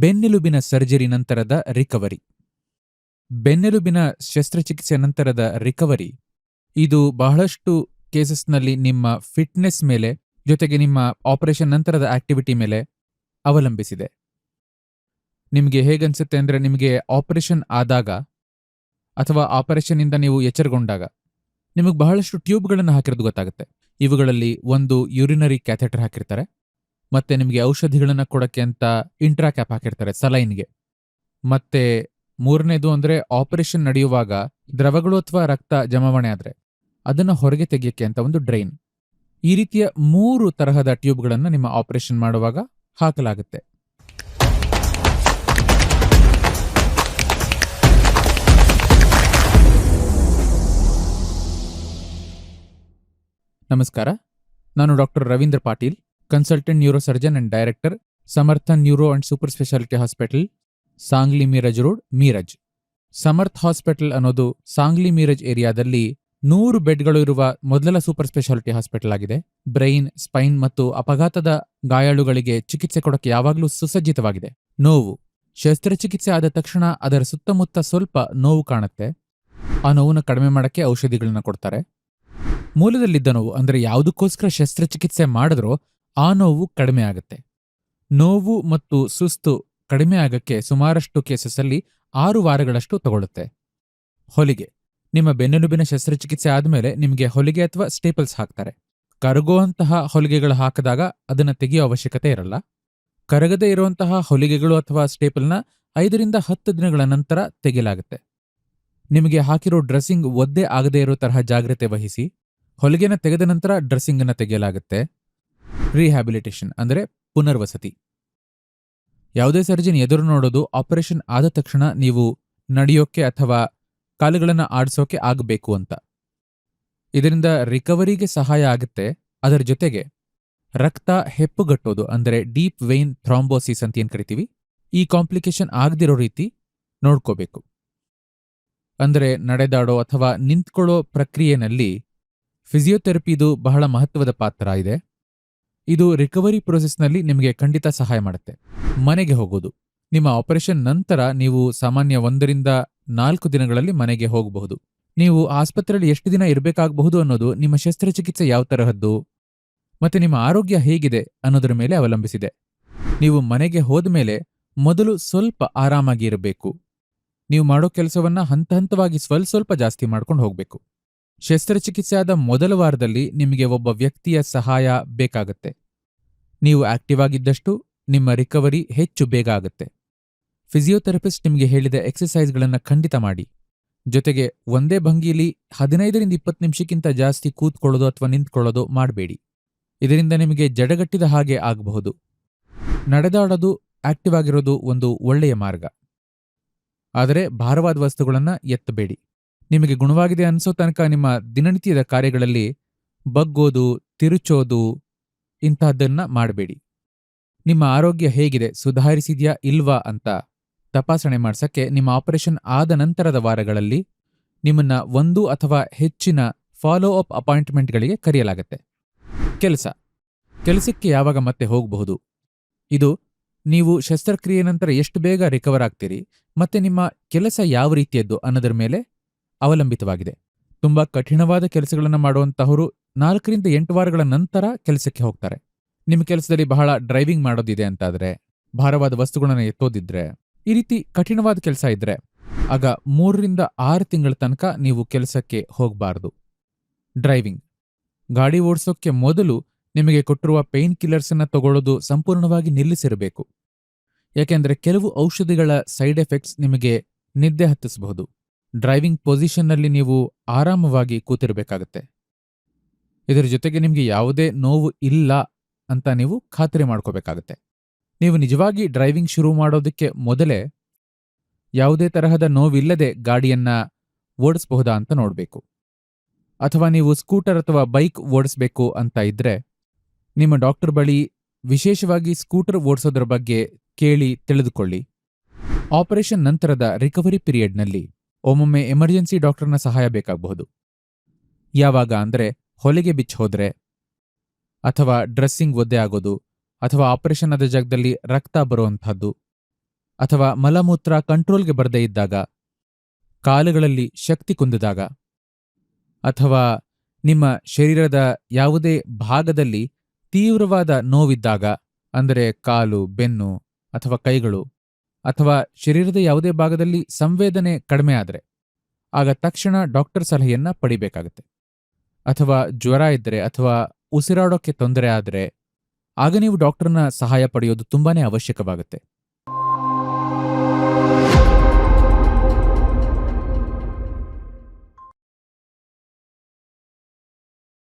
ಬೆನ್ನೆಲುಬಿನ surgery ನಂತರದ recovery. ಬೆನ್ನೆಲುಬಿನ ಶಸ್ತ್ರಚಿಕಿತ್ಸೆ ನಂತರದ ರಿಕವರಿ. ಇದು ಬಹಳಷ್ಟು ಕೇಸಸ್ನಲ್ಲಿ ನಿಮ್ಮ ಫಿಟ್ನೆಸ್ ಮೇಲೆ, ಜೊತೆಗೆ ನಿಮ್ಮ ಆಪರೇಷನ್ ನಂತರದ ಆಕ್ಟಿವಿಟಿ ಮೇಲೆ ಅವಲಂಬಿಸಿದೆ. ನಿಮಗೆ ಹೇಗನ್ಸುತ್ತೆ ಅಂದ್ರೆ ನಿಮಗೆ ಆಪರೇಷನ್ ಆದಾಗ ಅಥವಾ ಆಪರೇಷನ್ ಇಂದ ನೀವು ಎಚ್ಚರಗೊಂಡಾಗ ನಿಮಗೆ ಬಹಳಷ್ಟು ಟ್ಯೂಬ್ಗಳನ್ನು ಹಾಕಿರೋದು ಗೊತ್ತಾಗುತ್ತೆ. ಇವುಗಳಲ್ಲಿ ಒಂದು ಯುರಿನರಿ ಕ್ಯಾಥೆಟರ್ ಹಾಕಿರ್ತಾರೆ. ಮತ್ತೆ ನಿಮಗೆ ಔಷಧಿಗಳನ್ನ ಕೊಡಕ್ಕೆ ಅಂತ ಇಂಟ್ರಾ ಕ್ಯಾಪ್ ಹಾಕಿರ್ತಾರೆ ಸಲೈನ್ಗೆ ಮತ್ತೆ ಮೂರನೇದು ಅಂದ್ರೆ ಆಪರೇಷನ್ ನಡೆಯುವಾಗ ದ್ರವಗಳು ಅಥವಾ ರಕ್ತ ಜಮಾವಣೆ ಆದ್ರೆ ಅದನ್ನ ಹೊರಗೆ ತೆಗೆಯಕ್ಕೆ ಅಂತ ಒಂದು ಡ್ರೈನ್ ಈ ರೀತಿಯ ಮೂರು ತರಹದ ಟ್ಯೂಬ್ಗಳನ್ನು ನಿಮ್ಮ ಆಪರೇಷನ್ ಮಾಡುವಾಗ ಹಾಕಲಾಗುತ್ತೆ. ನಮಸ್ಕಾರ. ನಾನು doctor Ravindra Patil. Consultant neurosurgeon and director Samarthan neuro and super speciality hospital Sangli Miraj road Miraj Samarth hospital ಅನ್ನೋದು ಸಾಂಗ್ಲಿ ಮೀರಜ್ ಏರಿಯಾದಲ್ಲಿ ನೂರು ಬೆಡ್ಗಳು ಇರುವ ಮೊದಲ ಸೂಪರ್ ಸ್ಪೆಷಾಲಿಟಿ ಹಾಸ್ಪಿಟಲ್ ಆಗಿದೆ. ಬ್ರೈನ್ ಸ್ಪೈನ್ ಮತ್ತು ಅಪಘಾತದ ಗಾಯಾಳುಗಳಿಗೆ ಚಿಕಿತ್ಸೆ ಕೊಡಕ್ಕೆ ಯಾವಾಗಲೂ ಸುಸಜ್ಜಿತವಾಗಿದೆ. ನೋವು. ಶಸ್ತ್ರಚಿಕಿತ್ಸೆ ಆದ ತಕ್ಷಣ ಅದರ ಸುತ್ತಮುತ್ತ ಸ್ವಲ್ಪ ನೋವು ಕಾಣುತ್ತೆ. ಆ ನೋವನ್ನು ಕಡಿಮೆ ಮಾಡಕ್ಕೆ ಔಷಧಿಗಳನ್ನ ಕೊಡ್ತಾರೆ. ಮೂಲದಲ್ಲಿದ್ದ ನೋವು ಅಂದ್ರೆ ಯಾವುದಕ್ಕೋಸ್ಕರ ಶಸ್ತ್ರಚಿಕಿತ್ಸೆ ಮಾಡಿದ್ರೋ ಆ ನೋವು ಕಡಿಮೆ ಆಗುತ್ತೆ. ನೋವು ಮತ್ತು ಸುಸ್ತು ಕಡಿಮೆ ಆಗಕ್ಕೆ ಸುಮಾರಷ್ಟು ಕೇಸಸ್ಸಲ್ಲಿ ಆರು ವಾರಗಳಷ್ಟು ತಗೊಳ್ಳುತ್ತೆ. ಹೊಲಿಗೆ. ನಿಮ್ಮ ಬೆನ್ನೆಲುಬಿನ ಶಸ್ತ್ರಚಿಕಿತ್ಸೆ ಆದಮೇಲೆ ನಿಮಗೆ ಹೊಲಿಗೆ ಅಥವಾ ಸ್ಟೇಪಲ್ಸ್ ಹಾಕ್ತಾರೆ. ಕರಗುವಂತಹ ಹೊಲಿಗೆಗಳು ಹಾಕಿದಾಗ ಅದನ್ನ ತೆಗೆಯೋ ಅವಶ್ಯಕತೆ ಇರಲ್ಲ. ಕರಗದೇ ಇರುವಂತಹ ಹೊಲಿಗೆಗಳು ಅಥವಾ ಸ್ಟೇಪಲ್ನ ಐದರಿಂದ ಹತ್ತು ದಿನಗಳ ನಂತರ ತೆಗೆಯಲಾಗುತ್ತೆ. ನಿಮಗೆ ಹಾಕಿರೋ ಡ್ರೆಸ್ಸಿಂಗ್ ಒದ್ದೆ ಆಗದೇ ಇರೋ ತರಹ ಜಾಗ್ರತೆ ವಹಿಸಿ, ಹೊಲಿಗೆನ ತೆಗೆದ ನಂತರ ಡ್ರೆಸ್ಸಿಂಗನ್ನು ತೆಗೆಯಲಾಗುತ್ತೆ. ರಿಹ್ಯಾಬಿಲಿಟೇಷನ್ ಅಂದರೆ ಪುನರ್ವಸತಿ. ಯಾವುದೇ ಸರ್ಜನ್ ಎದುರು ನೋಡೋದು ಆಪರೇಷನ್ ಆದ ತಕ್ಷಣ ನೀವು ನಡೆಯೋಕೆ ಅಥವಾ ಕಾಲುಗಳನ್ನು ಆಡಿಸೋಕೆ ಆಗಬೇಕು ಅಂತ. ಇದರಿಂದ ರಿಕವರಿಗೆ ಸಹಾಯ ಆಗುತ್ತೆ. ಅದರ ಜೊತೆಗೆ ರಕ್ತ ಹೆಪ್ಪುಗಟ್ಟೋದು ಅಂದರೆ ಡೀಪ್ ವೆಯ್ನ್ ಥ್ರಾಂಬೋಸಿಸ್ ಅಂತ ಏನು ಕರಿತೀವಿ? ಈ ಕಾಂಪ್ಲಿಕೇಶನ್ ಆಗದಿರೋ ರೀತಿ ನೋಡ್ಕೋಬೇಕು. ಅಂದರೆ ನಡೆದಾಡೋ ಅಥವಾ ನಿಂತ್ಕೊಳ್ಳೋ ಪ್ರಕ್ರಿಯೆನಲ್ಲಿ ಫಿಸಿಯೋಥೆರಪಿದು ಬಹಳ ಮಹತ್ವದ ಪಾತ್ರ ಇದೆ. ಇದು ರಿಕವರಿ ಪ್ರೊಸೆಸ್ನಲ್ಲಿ ನಿಮಗೆ ಖಂಡಿತ ಸಹಾಯ ಮಾಡುತ್ತೆ. ಮನೆಗೆ ಹೋಗೋದು. ನಿಮ್ಮ ಆಪರೇಷನ್ ನಂತರ ನೀವು ಸಾಮಾನ್ಯ ಒಂದರಿಂದ ನಾಲ್ಕು ದಿನಗಳಲ್ಲಿ ಮನೆಗೆ ಹೋಗಬಹುದು. ನೀವು ಆಸ್ಪತ್ರೆಯಲ್ಲಿ ಎಷ್ಟು ದಿನ ಇರಬೇಕಾಗಬಹುದು ಅನ್ನೋದು ನಿಮ್ಮ ಶಸ್ತ್ರಚಿಕಿತ್ಸೆ ಯಾವ ತರಹದ್ದು? ಮತ್ತೆ ನಿಮ್ಮ ಆರೋಗ್ಯ ಹೇಗಿದೆ ಅನ್ನೋದರ ಮೇಲೆ ಅವಲಂಬಿಸಿದೆ. ನೀವು ಮನೆಗೆ ಹೋದ ಮೇಲೆ ಮೊದಲು ಸ್ವಲ್ಪ ಆರಾಮಾಗಿ ಇರಬೇಕು. ನೀವು ಮಾಡೋ ಕೆಲಸವನ್ನ ಹಂತ ಹಂತವಾಗಿ ಸ್ವಲ್ಪ ಸ್ವಲ್ಪ ಜಾಸ್ತಿ ಮಾಡ್ಕೊಂಡು ಹೋಗ್ಬೇಕು. ಶಸ್ತ್ರಚಿಕಿತ್ಸೆ ಆದ ಮೊದಲ ವಾರದಲ್ಲಿ ನಿಮಗೆ ಒಬ್ಬ ವ್ಯಕ್ತಿಯ ಸಹಾಯ ಬೇಕಾಗುತ್ತೆ. ನೀವು ಆಕ್ಟಿವ್ ಆಗಿದ್ದಷ್ಟು ನಿಮ್ಮ ರಿಕವರಿ ಹೆಚ್ಚು ಬೇಗ ಆಗುತ್ತೆ. ಫಿಸಿಯೋಥೆರಪಿಸ್ಟ್ ನಿಮಗೆ ಹೇಳಿದ ಎಕ್ಸಸೈಸ್ಗಳನ್ನು ಖಂಡಿತ ಮಾಡಿ. ಜೊತೆಗೆ ಒಂದೇ ಭಂಗಿಯಲ್ಲಿ ಹದಿನೈದರಿಂದ ಇಪ್ಪತ್ತು ನಿಮಿಷಕ್ಕಿಂತ ಜಾಸ್ತಿ ಕೂತ್ಕೊಳ್ಳೋದು ಅಥವಾ ನಿಂತ್ಕೊಳ್ಳೋದು ಮಾಡಬೇಡಿ. ಇದರಿಂದ ನಿಮಗೆ ಜಡಗಟ್ಟಿದ ಹಾಗೆ ಆಗಬಹುದು. ನಡೆದಾಡೋದು, ಆಕ್ಟಿವ್ ಆಗಿರೋದು ಒಂದು ಒಳ್ಳೆಯ ಮಾರ್ಗ. ಆದರೆ ಭಾರವಾದ ವಸ್ತುಗಳನ್ನು ಎತ್ತಬೇಡಿ. ನಿಮಗೆ ಗುಣವಾಗಿದೆ ಅನಿಸೋ ತನಕ ನಿಮ್ಮ ದಿನನಿತ್ಯದ ಕಾರ್ಯಗಳಲ್ಲಿ ಬಗ್ಗೋದು, ತಿರುಚೋದು ಇಂತಹದ್ದನ್ನ ಮಾಡಬೇಡಿ. ನಿಮ್ಮ ಆರೋಗ್ಯ ಹೇಗಿದೆ? ಸುಧಾರಿಸಿದೆಯಾ ಇಲ್ವಾ ಅಂತ ತಪಾಸಣೆ ಮಾಡ್ಸಕ್ಕೆ ನಿಮ್ಮ ಆಪರೇಷನ್ ಆದ ನಂತರದ ವಾರಗಳಲ್ಲಿ ನಿಮ್ಮನ್ನ ಒಂದು ಅಥವಾ ಹೆಚ್ಚಿನ ಫಾಲೋ ಅಪ್ ಅಪಾಯಿಂಟ್ಮೆಂಟ್ಗಳಿಗೆ ಕರೆಯಲಾಗುತ್ತೆ. ಕೆಲಸ. ಕೆಲಸಕ್ಕೆ ಯಾವಾಗ ಮತ್ತೆ ಹೋಗಬಹುದು? ಇದು ನೀವು ಶಸ್ತ್ರಕ್ರಿಯೆ ನಂತರ ಎಷ್ಟು ಬೇಗ ರಿಕವರ್ ಆಗ್ತೀರಿ? ಮತ್ತೆ ನಿಮ್ಮ ಕೆಲಸ ಯಾವ ರೀತಿಯದ್ದು ಅನ್ನೋದರ ಮೇಲೆ ಅವಲಂಬಿತವಾಗಿದೆ. ತುಂಬಾ ಕಠಿಣವಾದ ಕೆಲಸಗಳನ್ನು ಮಾಡುವಂತಹವರು ನಾಲ್ಕರಿಂದ ಎಂಟು ವಾರಗಳ ನಂತರ ಕೆಲಸಕ್ಕೆ ಹೋಗ್ತಾರೆ. ನಿಮ್ಮ ಕೆಲಸದಲ್ಲಿ ಬಹಳ ಡ್ರೈವಿಂಗ್ ಮಾಡೋದಿದೆ ಅಂತಾದರೆ, ಭಾರವಾದ ವಸ್ತುಗಳನ್ನು ಎತ್ತೋದಿದ್ರೆ, ಈ ರೀತಿ ಕಠಿಣವಾದ ಕೆಲಸ ಇದ್ರೆ, ಆಗ ಮೂರರಿಂದ ಆರು ತಿಂಗಳ ತನಕ ನೀವು ಕೆಲಸಕ್ಕೆ ಹೋಗಬಾರದು. ಡ್ರೈವಿಂಗ್. ಗಾಡಿ ಓಡಿಸೋಕ್ಕೆ ಮೊದಲು ನಿಮಗೆ ಕೊಟ್ಟಿರುವ ಪೇನ್ ಕಿಲ್ಲರ್ಸ್ ಅನ್ನ ತಗೊಳ್ಳೋದು ಸಂಪೂರ್ಣವಾಗಿ ನಿಲ್ಲಿಸಿರಬೇಕು. ಯಾಕೆಂದ್ರೆ ಕೆಲವು ಔಷಧಿಗಳ ಸೈಡ್ ಎಫೆಕ್ಟ್ಸ್ ನಿಮಗೆ ನಿದ್ದೆ ಹತ್ತಿಸಬಹುದು. ಡ್ರೈವಿಂಗ್ ಪೊಸಿಷನ್ನಲ್ಲಿ ನೀವು ಆರಾಮವಾಗಿ ಕೂತಿರಬೇಕಾಗತ್ತೆ. ಇದರ ಜೊತೆಗೆ ನಿಮಗೆ ಯಾವುದೇ ನೋವು ಇಲ್ಲ ಅಂತ ನೀವು ಖಾತ್ರಿ ಮಾಡ್ಕೋಬೇಕಾಗತ್ತೆ. ನೀವು ನಿಜವಾಗಿ ಡ್ರೈವಿಂಗ್ ಶುರು ಮಾಡೋದಕ್ಕೆ ಮೊದಲೇ ಯಾವುದೇ ತರಹದ ನೋವಿಲ್ಲದೆ ಗಾಡಿಯನ್ನ ಓಡಿಸಬಹುದಾ ಅಂತ ನೋಡಬೇಕು. ಅಥವಾ ನೀವು ಸ್ಕೂಟರ್ ಅಥವಾ ಬೈಕ್ ಓಡಿಸ್ಬೇಕು ಅಂತ ಇದ್ರೆ ನಿಮ್ಮ ಡಾಕ್ಟರ್ ಬಳಿ ವಿಶೇಷವಾಗಿ ಸ್ಕೂಟರ್ ಓಡಿಸೋದ್ರ ಬಗ್ಗೆ ಕೇಳಿ ತಿಳಿದುಕೊಳ್ಳಿ. ಆಪರೇಷನ್ ನಂತರದ ರಿಕವರಿ ಪೀರಿಯಡ್ನಲ್ಲಿ ಒಮ್ಮೊಮ್ಮೆ ಎಮರ್ಜೆನ್ಸಿ ಡಾಕ್ಟರ್ನ ಸಹಾಯ ಬೇಕಾಗಬಹುದು. ಯಾವಾಗ ಅಂದ್ರೆ ಹೊಲಿಗೆ ಬಿಚ್ಚಿ ಹೋದ್ರೆ, ಅಥವಾ ಡ್ರೆಸ್ಸಿಂಗ್ ಒದ್ದೆ ಆಗೋದು, ಅಥವಾ ಆಪರೇಷನ್ ಆದ ಜಾಗದಲ್ಲಿ ರಕ್ತ ಬರುವಂತಹದ್ದು ಅಥವಾ ಮಲಮೂತ್ರ ಕಂಟ್ರೋಲ್ಗೆ ಬರದೇ ಇದ್ದಾಗ, ಕಾಲುಗಳಲ್ಲಿ ಶಕ್ತಿ ಕುಂದಿದಾಗ, ಅಥವಾ ನಿಮ್ಮ ಶರೀರದ ಯಾವುದೇ ಭಾಗದಲ್ಲಿ ತೀವ್ರವಾದ ನೋವಿದ್ದಾಗ, ಅಂದರೆ ಕಾಲು, ಬೆನ್ನು ಅಥವಾ ಕೈಗಳು ಅಥವಾ ಶರೀರದ ಯಾವುದೇ ಭಾಗದಲ್ಲಿ ಸಂವೇದನೆ ಕಡಿಮೆ ಆದರೆ ಆಗ ತಕ್ಷಣ ಡಾಕ್ಟರ್ ಸಲಹೆಯನ್ನ ಪಡಿಬೇಕಾಗುತ್ತೆ. ಅಥವಾ ಜ್ವರ ಇದ್ದರೆ ಅಥವಾ ಉಸಿರಾಡೋಕ್ಕೆ ತೊಂದರೆ ಆದರೆ, ಆಗ ನೀವು ಡಾಕ್ಟರ್ನ ಸಹಾಯ ಪಡೆಯೋದು ತುಂಬಾನೇ ಅವಶ್ಯಕವಾಗುತ್ತೆ.